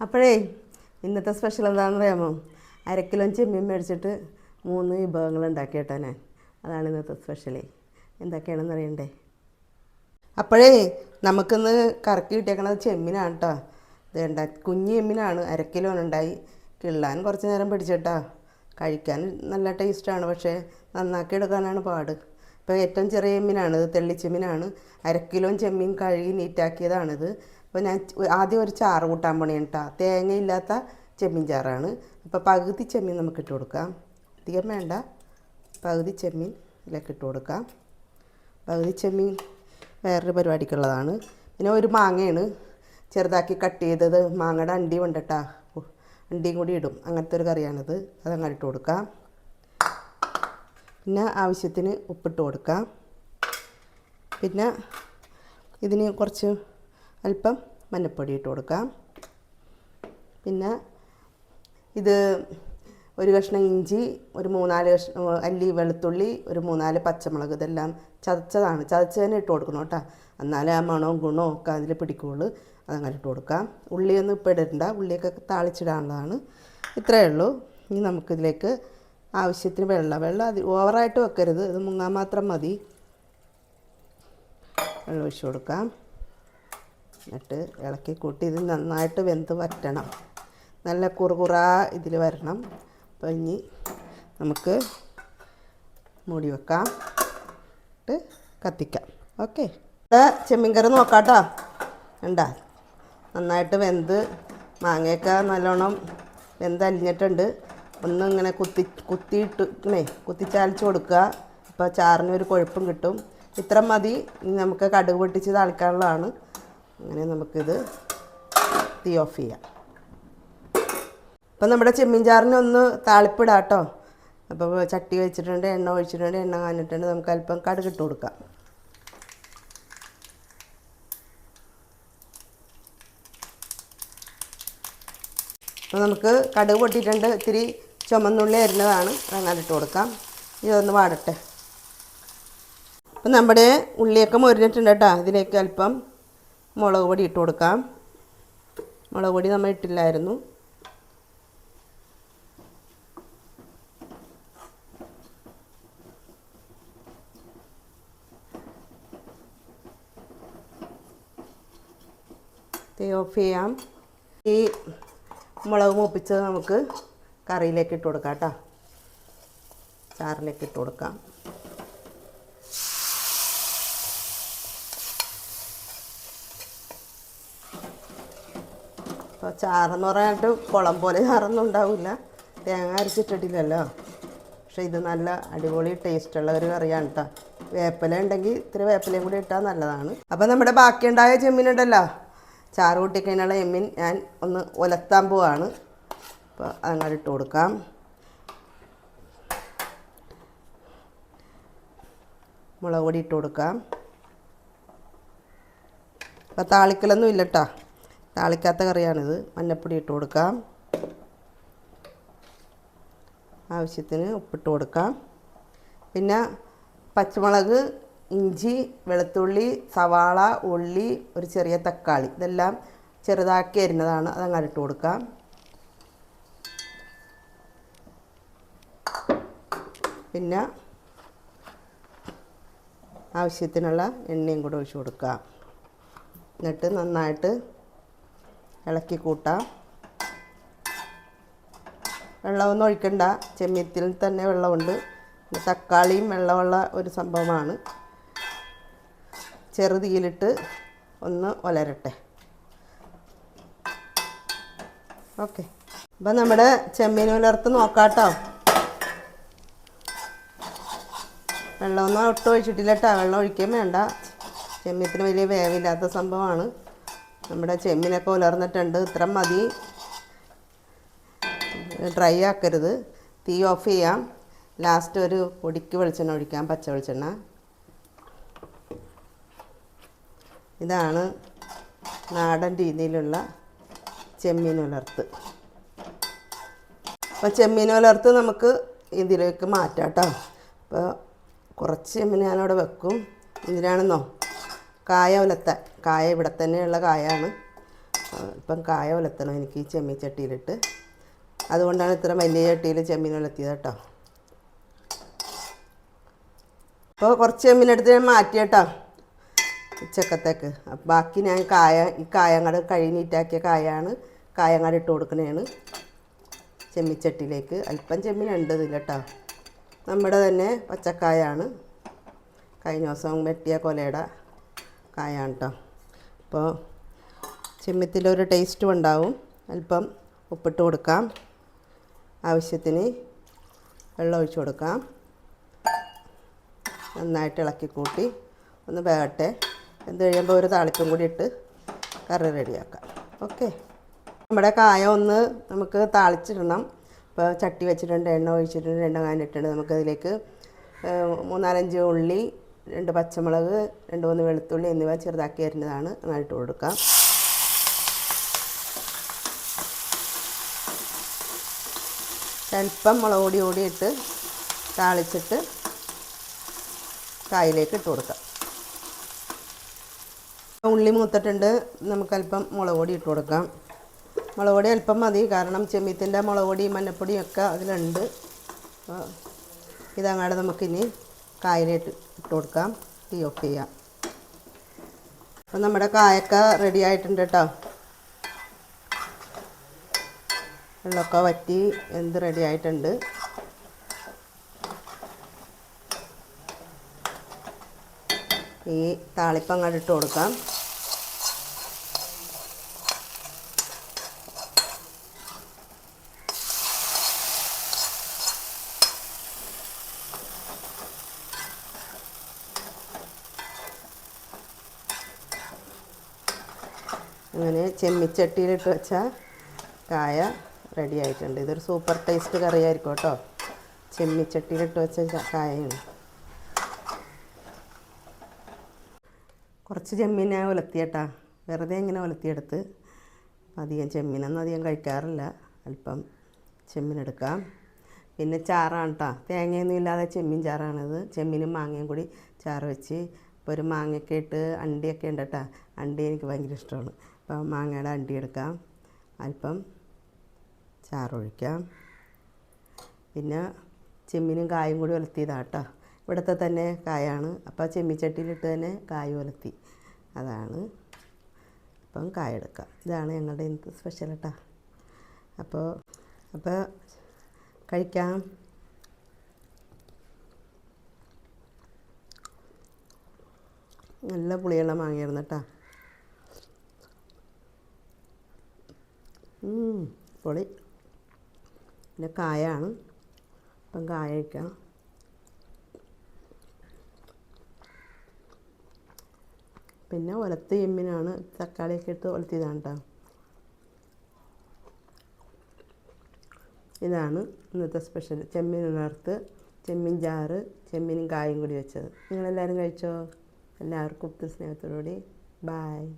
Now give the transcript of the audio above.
അപ്പോഴേ ഇന്നത്തെ സ്പെഷ്യൽ എന്താണെന്ന് അറിയാമോ? അരക്കിലോ കിലോ ചെമ്മീൻ മേടിച്ചിട്ട് മൂന്ന് വിഭവങ്ങൾ ഉണ്ടാക്കി കേട്ടോ ഞാൻ. അതാണ് ഇന്നത്തെ സ്പെഷ്യലേ എന്തൊക്കെയാണെന്ന് അറിയണ്ടേ? അപ്പോഴേ നമുക്കിന്ന് കറക്കി കിട്ടിയേക്കണത് ചെമ്മീനാണ് കേട്ടോ ഇതേണ്ട കുഞ്ഞു ചെമ്മീനാണ്. അരക്കിലോ കിലോ ഉണ്ടായി. കിള്ളാൻ കുറച്ച് നേരം പിടിച്ചിട്ടാ. കഴിക്കാൻ നല്ല ടേസ്റ്റാണ് പക്ഷേ നന്നാക്കി എടുക്കാനാണ് പാട്. ഇപ്പോൾ ഏറ്റവും ചെറിയ ചെമ്മീനാണ് ഇത് തെള്ളിച്ചെമ്മീനാണ്. അരക്കിലോ കിലോ ചെമ്മീൻ കഴുകി നീറ്റാക്കിയതാണിത് അപ്പോൾ ഞാൻ ആദ്യം ഒരു ചാറ് കൂട്ടാൻ പണിയാണ് കേട്ടോ തേങ്ങയില്ലാത്ത ചെമ്മീൻ ചാറാണ്. അപ്പോൾ പകുതി ചെമ്മീൻ നമുക്ക് ഇട്ട് കൊടുക്കാം. അധികം വേണ്ട. പകുതി ചെമ്മീൻ ഇതിലേക്ക് ഇട്ട് കൊടുക്കാം. പകുതി ചെമ്മീൻ വേറൊരു പരിപാടിക്കുള്ളതാണ്. പിന്നെ ഒരു മാങ്ങയാണ് ചെറുതാക്കി കട്ട് ചെയ്തത്. മാങ്ങയുടെ അണ്ടി കൊണ്ടിട്ടാ അണ്ടിയും കൂടി ഇടും. അങ്ങനത്തെ ഒരു കറിയാണിത്. അതങ്ങനെ ഇട്ട് കൊടുക്കാം. പിന്നെ ആവശ്യത്തിന് ഉപ്പിട്ട് കൊടുക്കാം. പിന്നെ ഇതിന് കുറച്ച് അല്പം മഞ്ഞൾപ്പൊടി ഇട്ട് കൊടുക്കാം. പിന്നെ ഇത് ഒരു കഷ്ണം ഇഞ്ചി ഒരു മൂന്നാൽ കഷ്ണം അല്ലി വെളുത്തുള്ളി ഒരു മൂന്നാൽ പച്ചമുളക് ഇതെല്ലാം ചതച്ചതാണ്. ചതച്ച് തന്നെ ഇട്ട് കൊടുക്കണം കേട്ടോ. എന്നാലേ ആ മണവും ഗുണവും ഒക്കെ അതിൽ പിടിക്കുകയുള്ളൂ അതങ്ങനെ ഇട്ട് കൊടുക്കാം. ഉള്ളിയൊന്നും ഇപ്പോൾ ഇടണ്ട. ഉള്ളിയൊക്കെ താളിച്ചിടാനുള്ളതാണ്. ഇത്രയേ ഉള്ളൂ. ഇനി നമുക്കിതിലേക്ക് ആവശ്യത്തിന് വെള്ളം വെള്ളം അത് ഓവറായിട്ട് വെക്കരുത്. ഇത് മുങ്ങാൻ മാത്രം മതി. വെള്ളം ഒഴിച്ച് കൊടുക്കാം. എന്നിട്ട് ഇളക്കി കൂട്ടി ഇത് നന്നായിട്ട് വെന്ത് വറ്റണം. നല്ല കുറുകുറ ഇതിൽ വരണം. അപ്പോൾ ഇനി നമുക്ക് മൂടി വെക്കാം. ഇട്ട് കത്തിക്കാം. ഓക്കെ. ചെമ്മീൻ കറി നോക്കാട്ടോ. ഉണ്ട നന്നായിട്ട് വെന്ത് മാങ്ങയൊക്കെ നല്ലോണം വെന്ത് അലിഞ്ഞിട്ടുണ്ട്. ഒന്ന് ഇങ്ങനെ കുത്തി കുത്തിയിട്ട് ഇങ്ങനെ കുത്തിച്ചാലിച്ച് കൊടുക്കുക. അപ്പോൾ ചാറിന് ഒരു കൊഴുപ്പും കിട്ടും. ഇത്ര മതി. നമുക്ക് കടുക് പൊട്ടിച്ച് താളിക്കാനുള്ളതാണ് അങ്ങനെ നമുക്കിത് തീ ഓഫ് ചെയ്യാം. അപ്പം നമ്മുടെ ചെമ്മീൻ ചാറിന് ഒന്ന് താളിപ്പിടാം കേട്ടോ അപ്പോൾ ചട്ടി വെച്ചിട്ടുണ്ട് എണ്ണ ഒഴിച്ചിട്ടുണ്ട് എണ്ണ കാഞ്ഞിട്ടുണ്ട്. നമുക്ക് അല്പം കടുക് ഇട്ട് കൊടുക്കാം. അപ്പോൾ നമുക്ക് കടുക് പൊട്ടിയിട്ടുണ്ട്. ഇത്തിരി ചുമന്നുള്ളി അരിഞ്ഞതാണ്. അങ്ങനെ ഇട്ട് കൊടുക്കാം ഇതൊന്ന് വാടട്ടെ. അപ്പം നമ്മുടെ ഉള്ളിയൊക്കെ മൊരിഞ്ഞിട്ടുണ്ട് കേട്ടോ. ഇതിലേക്ക് അല്പം മുളക് പൊടി ഇട്ട് കൊടുക്കാം. മുളക് പൊടി നമ്മൾ ഇട്ടില്ലായിരുന്നു. തീ ഓഫ് ചെയ്യാം. ഈ മുളക് മൂപ്പിച്ചത് നമുക്ക് കറിയിലേക്ക് ഇട്ട് കൊടുക്കാം കേട്ടോ. ചാറിലേക്ക് ഇട്ട് കൊടുക്കാം. അപ്പോൾ ചാറെന്ന് പറയാനായിട്ട് കുളം പോലെ ചാറൊന്നും ഉണ്ടാവില്ല. തേങ്ങ അരച്ചിട്ടിട്ടില്ലല്ലോ. പക്ഷേ ഇത് നല്ല അടിപൊളി ടേസ്റ്റുള്ള ഒരു കറിയാണ് കേട്ടോ വേപ്പില ഉണ്ടെങ്കിൽ ഇത്തിരി വേപ്പിലയും കൂടി ഇട്ടാൽ നല്ലതാണ്. അപ്പോൾ നമ്മുടെ ബാക്കിയുണ്ടായ ചെമ്മീനുണ്ടല്ലോ ചാറ് കൂട്ടിക്കഴിഞ്ഞുള്ള ചെമ്മീൻ ഞാൻ ഒന്ന് ഒലത്താൻ പോവാണ്. അപ്പോൾ അങ്ങനെ ഇട്ട് കൊടുക്കാം. മുളക് പൊടി ഇട്ട് കൊടുക്കാം. അപ്പോൾ താളിക്കലൊന്നും ഇല്ല കേട്ടോ താളിക്കാത്ത കറിയാണിത്. മഞ്ഞപ്പൊടി ഇട്ട് കൊടുക്കാം. ആവശ്യത്തിന് ഉപ്പിട്ട് കൊടുക്കാം. പിന്നെ പച്ചമുളക് ഇഞ്ചി വെളുത്തുള്ളി സവാള ഉള്ളി ഒരു ചെറിയ തക്കാളി ഇതെല്ലാം ചെറുതാക്കി അരിഞ്ഞതാണ്. അതങ്ങനെ ഇട്ട് കൊടുക്കാം. പിന്നെ ആവശ്യത്തിനുള്ള എണ്ണയും കൂടെ ഒഴിച്ച് കൊടുക്കാം. എന്നിട്ട് നന്നായിട്ട് ഇളക്കി കൂട്ടാം. വെള്ളമൊന്നും ഒഴിക്കണ്ട. ചെമ്മീത്തിൽ തന്നെ വെള്ളമുണ്ട്. തക്കാളിയും വെള്ളമുള്ള ഒരു സംഭവമാണ്. ചെറുതീയിലിട്ട് ഒന്ന് ഒലരട്ടെ. ഓക്കെ. അപ്പം നമ്മുടെ ചെമ്മീൻ ഉലർത്ത് നോക്കാട്ടോ. വെള്ളമൊന്നും ഒട്ടും ഒഴിച്ചിട്ടില്ല കേട്ടോ. വെള്ളം ഒഴിക്കാൻ വേണ്ട. ചെമ്മീത്തിന് വലിയ വേവില്ലാത്ത സംഭവമാണ്. നമ്മുടെ ചെമ്മിനൊക്കെ ഉലർന്നിട്ടുണ്ട്. ഇത്ര മതി. ഡ്രൈ ആക്കരുത്. തീ ഓഫ് ചെയ്യാം. ലാസ്റ്റ് ഒരു പൊടിക്ക് വെളിച്ചെണ്ണ ഒഴിക്കാം. പച്ച വെളിച്ചെണ്ണ. ഇതാണ് നാടൻ രീതിയിലുള്ള ചെമ്മീൻ ഉലർത്ത് അപ്പോൾ ചെമ്മീൻ ഉലർത്ത് നമുക്ക് ഇതിലേക്ക് മാറ്റാം കേട്ടോ അപ്പോൾ കുറച്ച് ചെമ്മീൻ ഞാനവിടെ വെക്കും. എന്തിനാണെന്നോ? കായ ഉലത്താൻ കായ ഇവിടെ തന്നെയുള്ള കായാണ്. ഇപ്പം കായ ഉലത്തണം എനിക്ക് ഈ ചെമ്മീൻ ചട്ടിയിലിട്ട്. അതുകൊണ്ടാണ് ഇത്ര വലിയ ചട്ടിയിൽ ചെമ്മീൻ ഉലത്തിയത് കേട്ടോ. അപ്പോൾ കുറച്ച് ചെമ്മീനെടുത്ത് ഞാൻ മാറ്റി കേട്ടോ ഉച്ചക്കത്തേക്ക്. ബാക്കി ഞാൻ കായ ഈ കായങ്ങട് കഴിഞ്ഞിട്ടാക്കിയ കായാണ് കായങ്ങട് ഇട്ട് കൊടുക്കുന്നതാണ് ചെമ്മിച്ചട്ടിയിലേക്ക് അല്പം ചെമ്മീനുണ്ട് ഇതിൽ കേട്ടോ. നമ്മുടെ തന്നെ പച്ചക്കായാണ്. കഴിഞ്ഞ ദിവസം വെട്ടിയ കൊലയുടെ കായാണ് കേട്ടോ അപ്പോൾ ചെമ്മത്തിലൊരു ടേസ്റ്റും ഉണ്ടാവും. അല്പം ഉപ്പിട്ട് കൊടുക്കാം. ആവശ്യത്തിന് വെള്ളം ഒഴിച്ച് കൊടുക്കാം. നന്നായിട്ട് ഇളക്കി കൂട്ടി ഒന്ന് വേകട്ടെ എന്ത് കഴിയുമ്പോൾ ഒരു താളിപ്പും കൂടി ഇട്ട് കറി റെഡിയാക്കാം. ഓക്കെ. നമ്മുടെ കായ ഒന്ന് നമുക്ക് താളിച്ചിടണം. ഇപ്പോൾ ചട്ടി വെച്ചിട്ടുണ്ട് എണ്ണ ഒഴിച്ചിട്ടുണ്ട് എണ്ണ കാനിട്ടുണ്ട് നമുക്കതിലേക്ക് മൂന്നാലഞ്ച് ഉള്ളി രണ്ട് പച്ചമുളക് രണ്ട് മൂന്ന് വെളുത്തുള്ളി എന്നിവ ചെറുതാക്കി അരിഞ്ഞതാണ്. നന്നായിട്ട് കൊടുക്കാം അല്പം മുളക് പൊടി കൂടി ഇട്ട് താളിച്ചിട്ട് കായിലേക്ക് ഇട്ട് കൊടുക്കാം. ഉള്ളി മൂത്തിട്ടുണ്ട്. നമുക്കല്പം മുളക് പൊടി ഇട്ട് കൊടുക്കാം. മുളക് പൊടി അല്പം മതി. കാരണം ചെമ്മീത്തിന്റെ മുളക് പൊടി മഞ്ഞപ്പൊടിയും ഒക്കെ അതിലുണ്ട്. ഇതങ്ങാടെ നമുക്കിനി കായലിട്ട് ഇട്ട് കൊടുക്കാം. തീ ഓഫ് ചെയ്യാം. അപ്പം നമ്മുടെ കായൊക്കെ റെഡി ആയിട്ടുണ്ട് കേട്ടോ വെള്ളമൊക്കെ വറ്റി എന്ത് റെഡി ആയിട്ടുണ്ട്. ഈ താളിപ്പം അങ്ങോട്ട് ഇട്ട് കൊടുക്കാം. അങ്ങനെ ചെമ്മിച്ചട്ടിയിലിട്ട് വെച്ച കായ റെഡി ആയിട്ടുണ്ട്. ഇതൊരു സൂപ്പർ ടേസ്റ്റ് കറിയായിരിക്കും കേട്ടോ. ചെമ്മിച്ചട്ടിയിലിട്ട് വെച്ച കായയാണ്. കുറച്ച് ചെമ്മീൻ ഞാൻ ഉലത്തിയേട്ടാ വെറുതെ ഇങ്ങനെ ഉലത്തിയെടുത്ത് അധികം ചെമ്മീനൊന്നും അധികം കഴിക്കാറില്ല. അല്പം ചെമ്മീനെടുക്കാം പിന്നെ ചാറാണ് കേട്ടോ തേങ്ങയൊന്നും ഇല്ലാതെ ചെമ്മീൻ ചാറാണിത് ചെമ്മീനും മാങ്ങയും കൂടി ചാറ് വെച്ച് ഇപ്പോൾ ഒരു മാങ്ങയൊക്കെ ഇട്ട് അണ്ടിയൊക്കെ ഉണ്ട് കേട്ടോ അണ്ടി എനിക്ക് ഭയങ്കര ഇഷ്ടമാണ്. അപ്പോൾ മാങ്ങയുടെ അണ്ടി എടുക്കാം. അല്പം ചാറൊഴിക്കാം. പിന്നെ ചെമ്മീനും കായും കൂടി ഒലത്തിയതാണ് കേട്ടോ. ഇവിടുത്തെ തന്നെ കായാണ്. അപ്പോൾ ചെമ്മിച്ചട്ടിയിലിട്ട് തന്നെ കായ ഒലത്തി അതാണ് അപ്പം കായ എടുക്കാം ഇതാണ് ഞങ്ങളുടെ ഇന്നത്തെ സ്പെഷ്യൽ കേട്ടോ. അപ്പോൾ അപ്പോൾ കഴിക്കാം. നല്ല പുളിയുള്ള മാങ്ങയായിരുന്നു കേട്ടോ. പൊളി. പിന്നെ കായാണ്. അപ്പം കായ വയ്ക്കാം. പിന്നെ ഒലത്ത് ചെമ്മിനാണ് തക്കാളിയൊക്കെ ഇട്ട് ഒലത്തിയതാണ് കേട്ടോ ഇതാണ് ഇന്നത്തെ സ്പെഷ്യൽ ചെമ്മീൻ ഉണർത്ത് ചെമ്മീൻ ചാറ് ചെമ്മീനും കായും കൂടി വെച്ചത്. നിങ്ങളെല്ലാവരും കഴിച്ചോ? എല്ലാവർക്കും ഉപ്പ് സ്നേഹത്തോടുകൂടി. ബായ്.